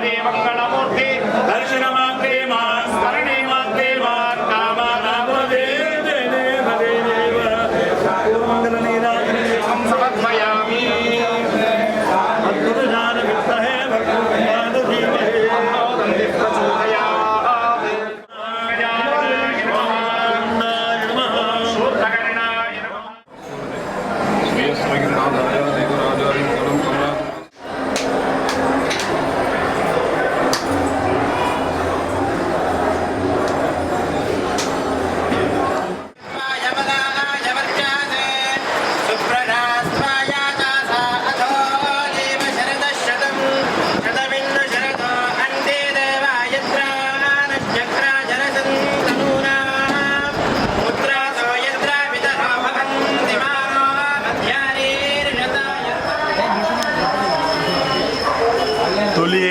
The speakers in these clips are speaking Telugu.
സർവദേവഗണമൂർത്തി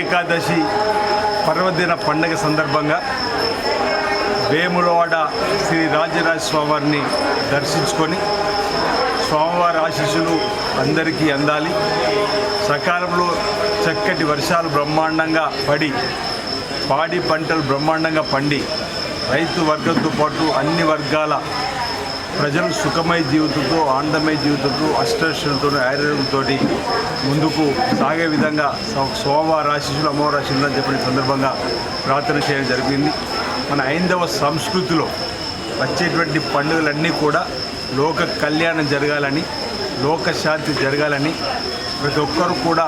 ఏకాదశి పర్వదిన పండగ సందర్భంగా వేములవాడ శ్రీ రాజరాజ స్వామివారిని దర్శించుకొని స్వామివారి ఆశీస్సులు అందరికీ అందాలి. సకాలంలో చక్కటి వర్షాలు బ్రహ్మాండంగా పడి పాడి పంటలు బ్రహ్మాండంగా పండి రైతు వర్గంతో పాటు అన్ని వర్గాల ప్రజలు సుఖమై జీవితంతో ఆనందమయ జీవితంతో అష్టలతో ఆరోగ్యంతో ముందుకు సాగే విధంగా స్వ- సోమవార ఆశీస్సులు అమ్మవారి ఆశీస్సులు అని చెప్పిన సందర్భంగా ప్రార్థన చేయడం జరిగింది. మన ఐందవ సంస్కృతిలో వచ్చేటువంటి పండుగలన్నీ కూడా లోక కళ్యాణం జరగాలని లోకశాంతి జరగాలని ప్రతి ఒక్కరు కూడా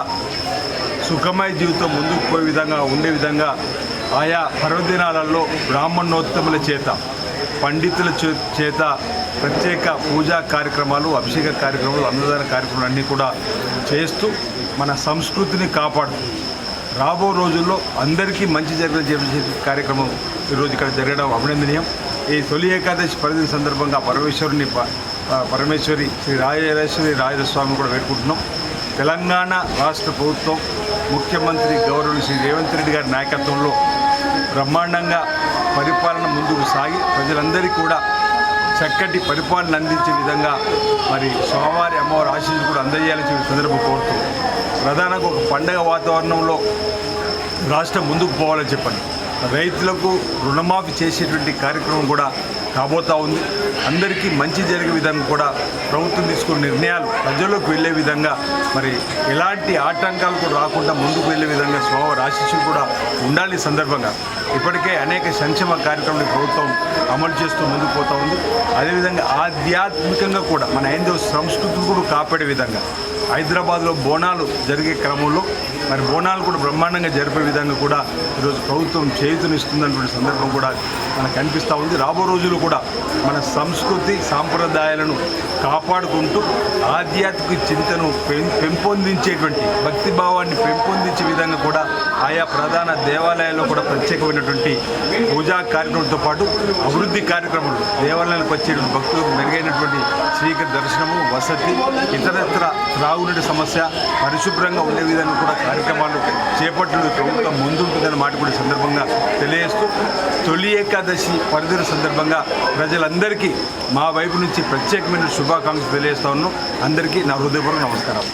సుఖమయ జీవితం ముందుకు పోయే విధంగా ఉండే విధంగా ఆయా పర్వదినాలలో బ్రాహ్మణోత్తముల చేత పండితుల చే- చేత ప్రత్యేక పూజా కార్యక్రమాలు అభిషేక కార్యక్రమాలు అన్నదాన కార్యక్రమాలు అన్నీ కూడా చేస్తూ మన సంస్కృతిని కాపాడుతూ రాబో రోజుల్లో అందరికీ మంచి జరిగిన చేసే కార్యక్రమం ఈరోజు ఇక్కడ జరగడం అభినందనీయం. ఈ తొలి ఏకాదశి పరిధి సందర్భంగా పరమేశ్వరుని పరమేశ్వరి శ్రీ రాజరాజేశ్వరి రాజస్వామి కూడా వేడుకుంటున్నాం. తెలంగాణ రాష్ట్ర ప్రభుత్వం ముఖ్యమంత్రి గౌరవులు శ్రీ రేవంత్ రెడ్డి గారి నాయకత్వంలో బ్రహ్మాండంగా పరిపాలన ముందుకు సాగి ప్రజలందరికీ కూడా చక్కటి పరిపాలన అందించే విధంగా మరి స్వామివారి అమ్మవారి ఆశీస్సులు కూడా అందజేయాలని చెప్పి సందర్భం కోరుతూ ప్రధానంగా ఒక పండగ వాతావరణంలో రాష్ట్రం ముందుకు పోవాలని చెప్పండి. రైతులకు రుణమాఫీ చేసేటువంటి కార్యక్రమం కూడా కాబోతా ఉంది. అందరికీ మంచి జరిగే విధంగా కూడా ప్రభుత్వం తీసుకున్న నిర్ణయాలు ప్రజల్లోకి వెళ్ళే విధంగా మరి ఎలాంటి ఆటంకాలు కూడా రాకుండా ముందుకు వెళ్ళే విధంగా స్వామి ఆశీస్సులు కూడా ఉండాలి సందర్భంగా. ఇప్పటికే అనేక సంక్షేమ కార్యక్రమాలు ప్రభుత్వం అమలు చేస్తూ ముందుకు పోతూ ఉంది. అదేవిధంగా ఆధ్యాత్మికంగా కూడా మన ఐదవ సంస్కృతిని కూడా కాపాడే విధంగా హైదరాబాద్లో బోనాలు జరిగే క్రమంలో మరి బోనాలు కూడా బ్రహ్మాండంగా జరిపే విధంగా కూడా ఈరోజు ప్రభుత్వం చేయుతునిస్తున్నటువంటి సందర్భం కూడా మనకు కనిపిస్తూ ఉంది. రాబో రోజులు కూడా మన సంస్కృతి సాంప్రదాయాలను కాపాడుకుంటూ ఆధ్యాత్మిక చింతను పెం- పెంపొందించేటువంటి భక్తి భావాన్ని పెంపొందించే విధంగా కూడా ఆయా ప్రధాన దేవాలయాల్లో కూడా ప్రత్యేకమైనటువంటి పూజా కార్యక్రమంతో పాటు అభివృద్ధి కార్యక్రమాలు దేవాలయాలకు వచ్చేటువంటి భక్తులకు మెరుగైనటువంటి శ్రీకర దర్శనము వసతి ఇతరత్ర త్రాగునీటి సమస్య పరిశుభ్రంగా ఉండే విధంగా కూడా కార్యక్రమాలు చేపట్టడం ప్రభుత్వం ముందుంటుందని మాట కూడా సందర్భంగా తెలియజేస్తూ తొలి ఏకాదశి పరిధిన సందర్భంగా ప్రజలందరికీ మా వైపు నుంచి ప్రత్యేకమైన శుభాకాంక్షలు తెలియజేస్తా ఉన్నాం. అందరికీ నా హృదయపూర్వక నమస్కారం